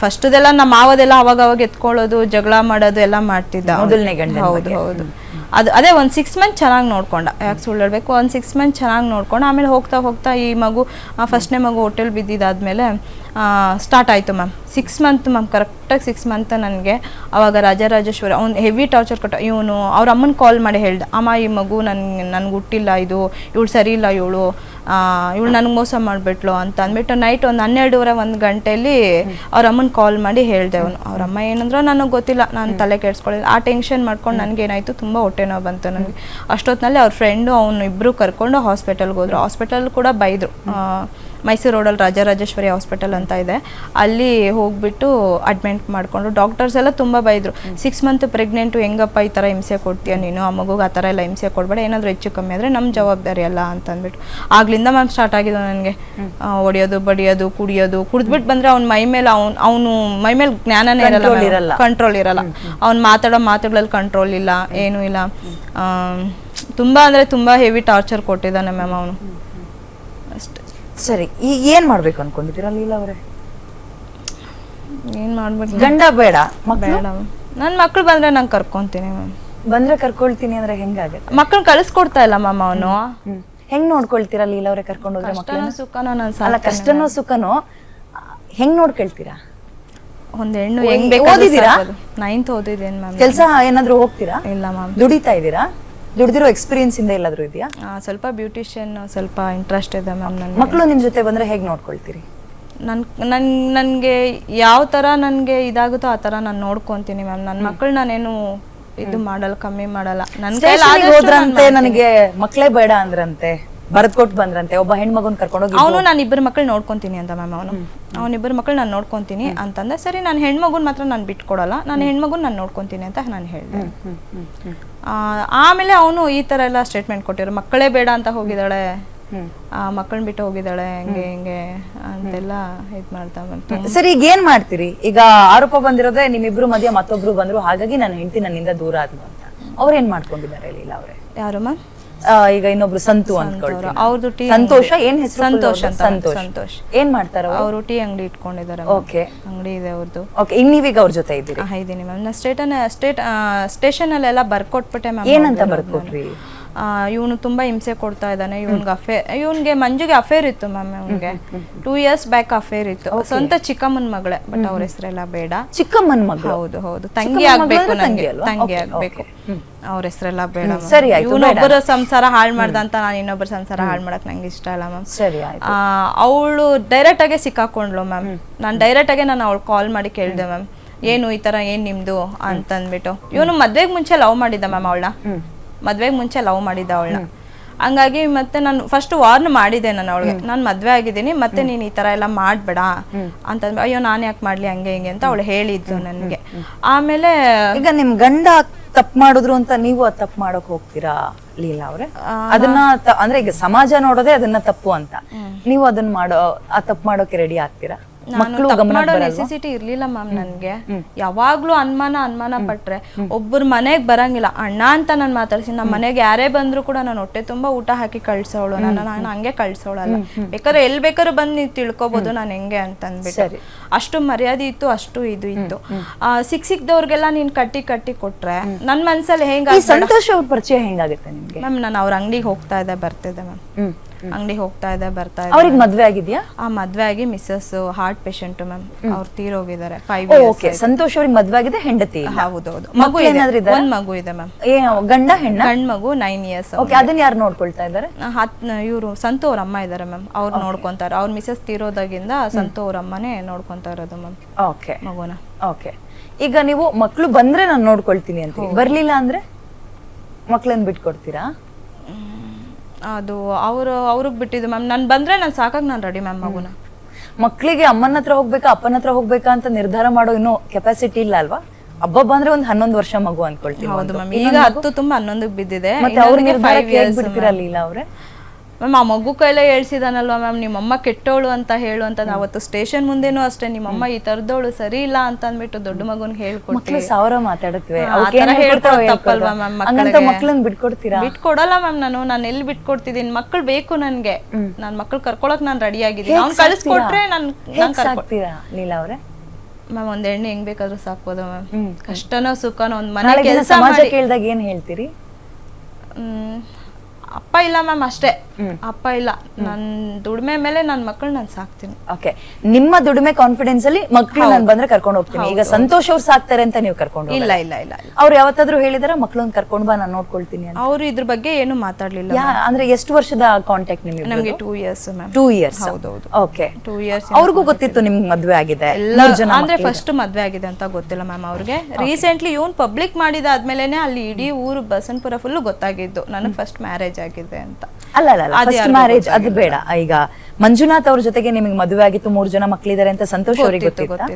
ಫಸ್ಟ್ದೆಲ್ಲ ನಮ್ಮ ಮಾವದೆಲ್ಲ ಅವಾಗ ಅವಾಗ ಎತ್ಕೊಳ್ಳೋದು ಜಗಳ ಮಾಡೋದು ಎಲ್ಲ ಮಾಡ್ತಿದ್ದ ಮೊದಲನೇ ಗಂಡ ಹೌದು ಹೌದು. ಅದು ಅದೇ ಒಂದು ಸಿಕ್ಸ್ ಮಂತ್ ಚೆನ್ನಾಗಿ ನೋಡ್ಕೊಂಡ. ಯಾಕೆ ಸುಳ್ಳು ಹೇಳ್ಬೇಕು ಒಂದು ಸಿಕ್ಸ್ ಮಂತ್ ಚೆನ್ನಾಗಿ ನೋಡ್ಕೊಂಡು. ಆಮೇಲೆ ಹೋಗ್ತಾ ಹೋಗ್ತಾ ಈ ಮಗು ಫಸ್ಟ್ನೇ ಮಗು ಹೋಟೆಲ್ ಬಿದ್ದಿದ್ದಾದ್ಮೇಲೆ ಸ್ಟಾರ್ಟ್ ಆಯಿತು ಮ್ಯಾಮ್ ಸಿಕ್ಸ್ ಮಂತ್ ಮ್ಯಾಮ್ ಕರೆಕ್ಟಾಗಿ ಸಿಕ್ಸ್ ಮಂತ್ ನನಗೆ ಅವಾಗ ರಾಜರಾಜೇಶ್ವರಿ ಅವ್ನು ಹೆವಿ ಟಾರ್ಚರ್ ಕೊಟ್ಟ. ಇವನು ಅವ್ರ ಅಮ್ಮನ ಕಾಲ್ ಮಾಡಿ ಹೇಳ್ದೆ. ಅಮ್ಮ ಈ ಮಗು ನನ್ಗೆ ನನ್ಗೆ ಹುಟ್ಟಿಲ್ಲ ಇದು. ಇವಳು ಸರಿ ಇಲ್ಲ ಇವಳು. ಇವಳು ನನಗೆ ಮೋಸ ಮಾಡಿಬಿಟ್ಲು ಅಂತ ಅಂದ್ಬಿಟ್ಟು ನೈಟ್ ಒಂದು ಹನ್ನೆರಡೂವರೆ ಒಂದು ಗಂಟೆಯಲ್ಲಿ ಅವ್ರ ಅಮ್ಮನ ಕಾಲ್ ಮಾಡಿ ಹೇಳಿದೆ ಅವನು. ಅವ್ರ ಅಮ್ಮ ಏನಂದ್ರೆ ನನಗೆ ಗೊತ್ತಿಲ್ಲ ನಾನು ತಲೆ ಕೆಡ್ಸ್ಕೊಳ್ಳಿಲ್ಲ ಆ ಟೆನ್ಷನ್ ಮಾಡ್ಕೊಂಡು ನನಗೇನಾಯಿತು ತುಂಬ ಹೊಟ್ಟೆ ನೋವು ಬಂತು ನನಗೆ. ಅಷ್ಟೊತ್ತಿನಲ್ಲಿ ಅವ್ರ ಫ್ರೆಂಡು ಅವನು ಇಬ್ಬರು ಕರ್ಕೊಂಡು ಹಾಸ್ಪಿಟಲ್ಗೆ ಹೋದ್ರು. ಹಾಸ್ಪಿಟಲ್ ಕೂಡ ಬೈದರು. ಮೈಸೂರು ರೋಡಲ್ಲಿ ರಾಜರಾಜೇಶ್ವರಿ ಹಾಸ್ಪಿಟಲ್ ಅಂತ ಇದೆ. ಅಲ್ಲಿ ಹೋಗ್ಬಿಟ್ಟು ಅಡ್ಮಿಟ್ ಮಾಡಿಕೊಂಡು ಡಾಕ್ಟರ್ಸ್ ಎಲ್ಲ ತುಂಬ ಬೈದರು. ಸಿಕ್ಸ್ ಮಂತ್ ಪ್ರೆಗ್ನೆಂಟು ಹೆಂಗಪ್ಪ ಈ ಥರ ಹಿಂಸೆ ಕೊಡ್ತೀಯ ನೀನು? ಆ ಮಗುಗೆ ಆ ಥರ ಎಲ್ಲ ಹಿಂಸೆ ಕೊಡಬೇಡ. ಏನಾದರೂ ಹೆಚ್ಚು ಕಮ್ಮಿ ಆದರೆ ನಮ್ಮ ಜವಾಬ್ದಾರಿ ಅಲ್ಲ ಅಂತ ಅಂದ್ಬಿಟ್ಟು. ಆಗ್ಲಿಂದ ಮ್ಯಾಮ್ ಸ್ಟಾರ್ಟ್ ಆಗಿದ್ದು ನನಗೆ. ಹೊಡಿಯೋದು ಬಡಿಯೋದು ಕುಡಿಯೋದು ಕುಡಿದ್ಬಿಟ್ಟು ಬಂದರೆ ಅವ್ನ ಮೈ ಮೇಲೆ ಅವ್ನು ಅವನು ಮೈ ಮೇಲೆ ಜ್ಞಾನನೇ ಇರಲ್ಲ ಇರಲ್ಲ. ಕಂಟ್ರೋಲ್ ಇರಲ್ಲ. ಅವ್ನು ಮಾತಾಡೋ ಮಾತುಗಳಲ್ಲಿ ಕಂಟ್ರೋಲ್ ಇಲ್ಲ ಏನೂ ಇಲ್ಲ. ತುಂಬ ಅಂದರೆ ತುಂಬ ಹೆವಿ ಟಾರ್ಚರ್ ಕೊಟ್ಟಿದ್ದಾನೆ ಮ್ಯಾಮ್ ಅವನು. ಸರಿ ಈಗ ಏನ್ ಮಾಡ್ಬೇಕು ಅನ್ಕೊಂಡಿದ್ದೀರಾ ಲೀಲಾ ಅವರೇ? ಏನ್ ಮಾಡ್ಬೇಕು? ಗಂಡ ಬೇಡ ಮಕ್ಕಳು ಬೇಡ ನನ್ನ ಮಕ್ಳು ಬಂದ್ರೆ ನಾನು ಕರ್ಕೊಂತೀನಿ ಮ್ಯಾಮ್. ಬಂದ್ರೆ ಕರ್ಕೊಳ್ತೀನಿ ಅಂದ್ರೆ ಹೆಂಗಾಗತ್ತೆ ಮಕ್ಕಳು ಕಳಿಸ್ಕೊಡ್ತಾ ಇಲ್ಲ ಮ್ಯಾಮ್ ಅವನು. ಹೆಂಗ್ ನೋಡ್ಕೊಳ್ತೀರಾ ಲೀಲಾ ಅವರೇ ಕರ್ಕೊಂಡು ಹೋದ್ರೆ ಮಕ್ಕಳು ಕಷ್ಟನೋ ಸುಖನೋ ನಾನು ಅಲ್ಲ ಕಷ್ಟನೋ ಸುಖನೋ ಹೆಂಗ್ ನೋಡ್ಕೊಳ್ತೀರಾ? ಒಂದ್ ಹೆಣ್ಣು ಹೆಂಗ್ ಓದಿದ್ದೀರಾ? ಬೇಕಾದ್ರೆ ನೈನ್ತ್ ಓದಿದ್ದೇನೆ ಮ್ಯಾಮ್. ಕೆಲಸ ಏನಾದ್ರೂ ಹೋಗ್ತೀರಾ? ಇಲ್ಲ ಮ್ಯಾಮ್. ದುಡಿತಾ ಇದ್ದೀರಾ? ದುಡಿದಿರೋ ಎಕ್ಸ್ಪೀರಿಯನ್ಸ್ ಇಂದ ಎಲ್ಲಾದ್ರೂ ಇದೆಯಾ? ಸ್ವಲ್ಪ ಬ್ಯೂಟಿಷಿಯನ್ ಸ್ವಲ್ಪ ಇಂಟ್ರೆಸ್ಟ್ ಇದೆ ಮ್ಯಾಮ್ ನನ್ನ ಮಕ್ಕಳು ನಿಮ್ ಜೊತೆ ಬಂದ್ರೆ ಹೇಗೆ ನೋಡ್ಕೊಳ್ತೀರಿ? ನನ್ ನನ್ ನನಗೆ ಯಾವ ಥರ ನನಗೆ ಇದಾಗುತ್ತೋ ಆ ಥರ ನಾನು ನೋಡ್ಕೊತೀನಿ ಮ್ಯಾಮ್ ನನ್ನ ಮಕ್ಕಳು ನಾನೇನು ಇದು ಮಾಡಲ್ಲ ಕಮ್ಮಿ ಮಾಡಲ್ಲ. ನನ್ನ ಕೈಯಲ್ಲಿ ಹೋದ್ರಂತೆ ನನಗೆ ಮಕ್ಕಳೇ ಬೇಡ ಅಂದ್ರಂತೆ ಬರೆದ್ಕೊಟ್ ಬಂದ್ರಂತೆ ಒಬ್ಬ ಹೆಣ್ಮಗನ್ ಕರ್ಕೊಂಡು ಹೋಗಿ ಅವನು ನಾನು ಇಬ್ಬರು ಮಕ್ಕಳು ನೋಡ್ಕೊಂತೀನಿ ಅಂತ ಮ್ಯಾಮ್ ಅವನು. ಅವನಿಬ್ಬರು ಮಕ್ಕಳು ನಾನು ನೋಡ್ಕೊಂತೀನಿ ಅಂತಂದೆ ಸರಿ ನಾನು ಹೆಣ್ಮಗುನ್ ಮಾತ್ರ ನಾನು ಬಿಟ್ಕೊಡಲ್ಲ ನಾನು ಹೆಣ್ಮಗುನ್ ನಾನು ನೋಡ್ಕೊಂತೀನಿ ಅಂತ ನಾನು ಹೇಳಿದೆ. ಆಮೇಲೆ ಅವನು ಈ ತರ ಎಲ್ಲ ಸ್ಟೇಟ್ಮೆಂಟ್ ಕೊಟ್ಟಿರೋ. ಮಕ್ಕಳೇ ಬೇಡ ಅಂತ ಹೋಗಿದ್ದಾಳೆ. ಮಕ್ಕಳನ್ನ ಬಿಟ್ಟು ಹೋಗಿದ್ದಾಳೆ. ಹಂಗೆ ಹಿಂಗೆ ಅಂತೆಲ್ಲ ಇದ್ ಮಾಡ್ತಾ ಬಂತು. ಸರಿ ಈಗ ಏನ್ ಮಾಡ್ತೀರಿ? ಈಗ ಆರೋಪ ಬಂದಿರೋದೇ ನಿಮ್ಮಿಬ್ರು ಮಧ್ಯೆ ಮತ್ತೊಬ್ರು ಬಂದ್ರು. ಹಾಗಾಗಿ ನನ್ನ ಹೆಂಡತಿ ನನ್ನಿಂದ ದೂರ ಆದ್ಲು ಅಂತ. ಅವ್ರ ಏನ್ ಮಾಡ್ಕೊಂಡಿದ್ದಾರೆ ಲೀಲಾ ಅವ್ರೆ? ಯಾರು ಮ್ಯಾಮ್? ಆ, ಈಗ ಇನ್ನೊಬ್ರು ಸಂತು ಅನ್ಕೊಳ್ತೀನಿ ಅವ್ರದ್ದು ಸಂತೋಷ? ಏನ್ ಹೆಸರು ಸಂತೋಷ ಅಂತ ಸಂತೋಷ. ಸಂತೋಷ್. ಏನ್ ಮಾಡ್ತಾರ ಅವರು? ಟೀ ಅಂಗಡಿ ಇಟ್ಕೊಂಡಿದ್ದಾರೆ ಓಕೆ ಅಂಗಡಿ ಇದೆ ಅವ್ರದ್ದು ಓಕೆ ಇನ್ ನೀವೀಗ ಅವ್ರ ಜೊತೆ ಇದ್ದೀರಿ? ಇದ್ದೀನಿ ಮ್ಯಾಮ್. ನಾ ಸ್ಟೇಟನ್ ಸ್ಟೇಟ್ ಸ್ಟೇಷನ್ ಅಲ್ಲೆಲ್ಲ ಬರ್ಕೊಟ್ಬಿಟ್ಟೆ ಮ್ಯಾಮ್ ಏನಂತ ಬರ್ಕೊಟ್ರಿ? ಇವನು ತುಂಬಾ ಹಿಂಸೆ ಕೊಡ್ತಾ ಇದ್ದಾನೆ ಇವನ್ಗೆ ಅಫೇರ್ ಇವನ್ಗೆ ಮಂಜುಗೆ ಅಫೇರ್ ಇತ್ತು ಮ್ಯಾಮ್ ಇವನ್ಗೆ ಟೂ ಇಯರ್ಸ್ ಬ್ಯಾಕ್ ಅಫೇರ್ ಇತ್ತು. ಸ್ವಂತ ಚಿಕ್ಕಮ್ಮನ ಮಗಳೇ ಬಟ್ ಅವ್ರ ಹೆಸರೆಲ್ಲ ಬೇಡ. ಚಿಕ್ಕಮ್ಮನ ಮಗಳು? ಹೌದು ಹೌದು. ತಂಗಿ ಆಗ್ಬೇಕು ನಂಗೆ. ತಂಗಿ ಆಗ್ಬೇಕು. ಅವ್ರ ಹೆಸರೆಲ್ಲ ಬೇಡ. ಸರಿ ಆಯ್ತು, ಇವ್ನೊಬ್ಬರ ಸಂಸಾರ ಹಾಳು ಮಾಡ್ದಂತ ನಾನು ಇನ್ನೊಬ್ಬರ ಸಂಸಾರ ಹಾಳು ಮಾಡಕ್ ನಂಗೆ ಇಷ್ಟ ಇಲ್ಲ ಮ್ಯಾಮ್ ಸರಿ ಅವಳು ಡೈರೆಕ್ಟ್ ಆಗಿ ಸಿಕ್ಕಾಕೊಂಡ್ಲು ಮ್ಯಾಮ್ ನಾನು ಡೈರೆಕ್ಟ್ ಆಗಿ ನಾನು ಅವಳು ಕಾಲ್ ಮಾಡಿ ಕೇಳಿದೆ ಮ್ಯಾಮ್ ಏನು ಈ ತರ ಏನ್ ನಿಮ್ದು ಅಂತಂದ್ಬಿಟ್ಟು. ಇವನು ಮದ್ವೆಗ್ ಮುಂಚೆ ಲವ್ ಮಾಡಿದ್ದ ಮ್ಯಾಮ್ ಅವಳನ್ನ. ಮದ್ವೆಗ್ ಮುಂಚೆ ಲವ್ ಮಾಡಿದ್ದ ಅವಳನ್ನ ಹಂಗಾಗಿ ಮತ್ತೆ ನಾನು ಫಸ್ಟ್ ವಾರ್ನ್ ಮಾಡಿದೆ ನಾನು ಅವಳಿಗೆ. ನಾನು ಮದ್ವೆ ಆಗಿದ್ದೀನಿ ಮತ್ತೆ ನೀನ್ ಈ ತರ ಎಲ್ಲ ಮಾಡ್ಬೇಡ. ಅಂತಂದ್ರೆ ಅಯ್ಯೋ ನಾನು ಯಾಕೆ ಮಾಡ್ಲಿ ಹಂಗೆ ಹಿಂಗೆ ಅಂತ ಅವಳು ಹೇಳಿದ್ಲು ನನಗೆ. ಆಮೇಲೆ ಈಗ ನಿಮ್ ಗಂಡ ತಪ್ಪು ಮಾಡಿದ್ರು ಅಂತ ನೀವು ಅದ್ ತಪ್ಪು ಮಾಡಕ್ ಹೋಗ್ತೀರಾ ಲೀಲಾ ಅವ್ರೆ? ಅದನ್ನ ಅಂದ್ರೆ ಈಗ ಸಮಾಜ ನೋಡೋದೇ ಅದನ್ನ ತಪ್ಪು ಅಂತ. ನೀವು ಅದನ್ನ ಮಾಡೋ ಆ ತಪ್ಪು ಮಾಡೋಕೆ ರೆಡಿ ಆಗ್ತೀರಾ? ನಾನು ಮಕ್ಕಳು ತಪ್ಪು ಮಾಡೋ ನೆಸೆಸಿಟಿ ಇರ್ಲಿಲ್ಲ ಮ್ಯಾಮ್ ನನ್ಗೆ. ಯಾವಾಗ್ಲೂ ಅನುಮಾನ ಅನುಮಾನ ಪಟ್ರೆ ಒಬ್ಬರ ಮನೆಗ್ ಬರಂಗಿಲ್ಲ. ಅಣ್ಣ ಅಂತ ನಾನು ಮಾತಾಡ್ಸಿ ನಮ್ಮ ಮನೆಗೆ ಯಾರೇ ಬಂದ್ರು ಕೂಡ ನಾನು ಹೊಟ್ಟೆ ತುಂಬಾ ಊಟ ಹಾಕಿ ಕಳ್ಸೋಳು. ನಾನು ನಾನು ಹಂಗೆ ಕಳ್ಸೋಳಲ್ಲ. ಬೇಕಾದ್ರೆ ಎಲ್ ಬೇಕಾದ್ರು ಬಂದು ನೀವು ತಿಳ್ಕೊಬೋದು ನಾನು ಹೆಂಗೆ ಅಂತ ಅಂದ್ಬಿಟ್ಟು ಅಷ್ಟು ಮರ್ಯಾದೆ ಇತ್ತು ಅಷ್ಟು ಇದು ಇತ್ತು. ಸಿಕ್ ಸಿಕ್ದವ್ರಿಗೆಲ್ಲ ನೀನ್ ಕಟ್ಟಿ ಕಟ್ಟಿ ಕೊಟ್ರೆ ನನ್ ಮನ್ಸಲ್ಲಿ ಹೆಂಗ ಸಂತೋಷ್ ಅವ್ರ ಪರಿಚಯ ಹೆಂಗಾಗುತ್ತೆ ನಿಮ್ಗೆ? ಮ್ಯಾಮ್ ನಾನು ಅವ್ರ ಅಂಗಡಿಗೆ ಹೋಗ್ತಾ ಇದ್ದೆ ಬರ್ತಿದ್ದೆ ಮ್ಯಾಮ್ ಹ್ಮ್ ಅಂಗಡಿಗೆ ಹೋಗ್ತಾ ಇದೆ ಬರ್ತಾ ಇದೆ. ಅವ್ರಿಗೆ ಮದ್ವೆ ಆಗಿದ್ಯಾ? ಆ ಮದ್ವೆ ಆಗಿ ಮಿಸ್ಸಸ್ ಹಾರ್ಟ್ ಪೇಷಂಟ್ ಮ್ಯಾಮ್ ಅವ್ರು ತೀರೋಗಿದ್ದಾರೆ ಫೈವ್ ಓಕೆ ಸಂತೋಷ್ ಅವ್ರಿಗೆ ಮದ್ವೆ ಆಗಿದೆ ಹೆಂಡತಿ ಹೌದು ಹೌದೌದು. ಮಗು ಇದೆ. ಏನಾದ್ರು ಇದಾರಾ? ಒಂದ್ ಮಗು ಇದೆ ಮ್ಯಾಮ್ ಏ ಗಂಡ ಹೆಣ್ಣ? ಗಂಡ್ ಮಗು ನೈನ್ ಇಯರ್ಸ್ ಓಕೆ ಅದನ್ನ ಯಾರು ನೋಡ್ಕೊಳ್ತಾ ಇದ್ದಾರೆ? ಹತ್ ಇವರು ಸಂತು ಅವ್ರ ಅಮ್ಮ ಇದಾರೆ ಮ್ಯಾಮ್ ಅವ್ರು ನೋಡ್ಕೊಂತಾರೆ. ಅವ್ರ ಮಿಸ್ಸಸ್ ತೀರೋದಾಗಿಂದ ಸಂತು ಅವ್ರ ಅಮ್ಮನೇ ನೋಡ್ಕೊಂತಾ ಇರೋದು ಮ್ಯಾಮ್ ಓಕೆ ಮಗುನ. ಓಕೆ ಈಗ ನೀವು ಮಕ್ಕಳು ಬಂದ್ರೆ ನಾನು ನೋಡ್ಕೊಳ್ತೀನಿ ಅಂತ. ಬರ್ಲಿಲ್ಲ ಅಂದ್ರೆ ಮಕ್ಕಳನ್ನ ಬಿಟ್ಕೊಡ್ತೀರಾ? ಅದು ಅವರು ಅವ್ರಿಗೆ ಬಿಟ್ಟಿದ್ದು ಮ್ಯಾಮ್. ನಾನು ಬಂದ್ರೆ ನಾನು ಸಾಕಾಗಿ ನಾನು ರೆಡಿ ಮ್ಯಾಮ್ ಮಗುನ. ಮಕ್ಕಳಿಗೆ ಅಮ್ಮನ ಹತ್ರ ಹೋಗ್ಬೇಕಾ ಅಪ್ಪನ ಹತ್ರ ಹೋಗ್ಬೇಕಾ ಅಂತ ನಿರ್ಧಾರ ಮಾಡೋ ಇನ್ನೂ ಕೆಪಾಸಿಟಿ ಇಲ್ಲ ಅಲ್ವಾ? ಹಬ್ಬ ಬಂದ್ರೆ ಒಂದ್ ಹನ್ನೊಂದು ವರ್ಷ ಮಗು ಅನ್ಕೊಳ್ತೀವಿ ಹೌದು ಮ್ಯಾಮ್. ಈಗ ಹತ್ತು ತುಂಬಾ ಹನ್ನೊಂದಕ್ಕೆ ಬಿದ್ದಿದೆ. ಮತ್ತೆ ಅವ್ರಿಗೆ ಫೈವ್ ಇಯರ್ಸ್ years ಅವ್ರೆ? ಮ್ಯಾಮ್ ಆ ಮಗು ಕೈಲೇ ಹೇಳ್ಸಿದಾನಲ್ವಾ ಮ್ಯಾಮ್? ನಿಮ್ಮಮ್ಮ ಕೆಟ್ಟವಳು ಅಂತ ಹೇಳು ಅಂತ ಅವತ್ತು ಸ್ಟೇಷನ್ ಮುಂದೆನೂ ಅಷ್ಟೇ ನಿಮ್ಮಮ್ಮ ಈ ತರದವಳು ಸರಿ ಇಲ್ಲ ಅಂತ ಅಂದ್ಬಿಟ್ಟು ದೊಡ್ಡ ಮಗುನ್ ಹೇಳ್ಕೊಡ್ತೀವಿ ಸಾವಿರ ತಪ್ಪಲ್ವಾ ಮ್ಯಾಮ್? ಮಕ್ಳನ್ನ ಬಿಟ್ಕೊಡ್ತೀರಾ? ಬಿಟ್ಕೊಡಲ್ಲ ಮ್ಯಾಮ್ ನಾನು ನಾನು ಎಲ್ಲಿ ಬಿಟ್ಕೊಡ್ತಿದ್ದೀನಿ ಮಕ್ಕಳು ಬೇಕು ನನ್ಗೆ. ನಾನ್ ಮಕ್ಕಳು ಕರ್ಕೊಳಕ್ ನಾನು ರೆಡಿ ಆಗಿದ್ದೀನಿ. ಅವ್ನು ಕಳಿಸ್ಕೊಟ್ರೆ ನಾನು ನಾನು ಕರ್ಕೊಡ್ತೀರಾ ಅವರೇ? ಮ್ಯಾಮ್ ಒಂದ್ ಎಣ್ಣೆ ಹೆಂಗ್ ಬೇಕಾದ್ರೂ ಸಾಕ್ಬೋದ ಮ್ಯಾಮ್. ಕಷ್ಟನೋ ಸುಖನೋ ಒಂದ್ ಮನೆ ಕೆಲಸ ಕೇಳಿದಾಗ ಏನ್ ಹೇಳ್ತೀರಿ? ಅಪ್ಪ ಇಲ್ಲ ಮ್ಯಾಮ್ ಅಷ್ಟೇ. ಅಪ್ಪ ಇಲ್ಲ. ನನ್ ದುಡಿಮೆ ಮೇಲೆ ನನ್ ಮಕ್ಕಳು ನಾನು ಸಾಕ್ತೀನಿ. ಓಕೆ. ನಿಮ್ಮ ದುಡಿಮೆ ಕಾನ್ಫಿಡೆನ್ಸ್ ಅಲ್ಲಿ ಮಕ್ಳು ನಾನು ಬಂದ್ರೆ ಕರ್ಕೊಂಡು ಹೋಗ್ತೀನಿ. ಈಗ ಸಂತೋಷ್ ಅವ್ರು ಸಾಕ್ತಾರೆ ಅಂತ ನೀವು ಕರ್ಕೊಂಡು ಇಲ್ಲ ಇಲ್ಲ ಇಲ್ಲ ಅವ್ರು ಯಾವತ್ತಾದ್ರೂ ಹೇಳಿದಾರ ಮಕ್ಕಳನ್ನ ಕರ್ಕೊಂಡು ಬಾ ನಾನು ನೋಡ್ಕೊಳ್ತೀನಿ ಅವ್ರು ಇದ್ರ ಬಗ್ಗೆ ಏನು ಮಾತಾಡ್ಲಿಲ್ಲ ಅಂದ್ರೆ ಎಷ್ಟು ವರ್ಷದ ಕಾಂಟ್ಯಾಕ್ಟ್ ನಿಮ್ಗೆ ನಮಗೆ two years ma'am. Two years ಹೌದೌದು. ಓಕೆ. ಟೂ ಇಯರ್ಸ್ ಅವ್ರಿಗೂ ಗೊತ್ತಿತ್ತು ನಿಮ್ಗೆ ಮದ್ವೆ ಆಗಿದೆ. ಎಲ್ಲ ಜನ ಅಂದ್ರೆ ಫಸ್ಟ್ ಮದ್ವೆ ಆಗಿದೆ ಅಂತ ಗೊತ್ತಿಲ್ಲ ಮ್ಯಾಮ್ ಅವ್ರಿಗೆ. ರೀಸೆಂಟ್ಲಿ ಇವನ್ ಪಬ್ಲಿಕ್ ಮಾಡಿದ ಆದ್ಮೇಲೆ ಅಲ್ಲಿ ಇಡೀ ಊರು ಬಸನ್ಪುರ ಫುಲ್ ಗೊತ್ತಾಗಿದ್ದು. ನನಗೆ ಫಸ್ಟ್ ಮ್ಯಾರೇಜ್ ಆಗಿದೆ ಅಂತ. ಅಲ್ಲ ಅಲ್ಲ ಅದು ಫಸ್ಟ್ ಮ್ಯಾರೇಜ್ ಅದು ಬೇಡ. ಈಗ ಮಂಜುನಾಥ್ ಅವ್ರ ಜೊತೆಗೆ ನಿಮಗೆ ಮದುವೆ ಆಗಿತ್ತು ಮೂರು ಜನ ಮಕ್ಕಳಿದ್ದಾರೆ ಅಂತ ಸಂತೋಷ ಅವರಿಗೆ ಗೊತ್ತಿತ್ತಾ.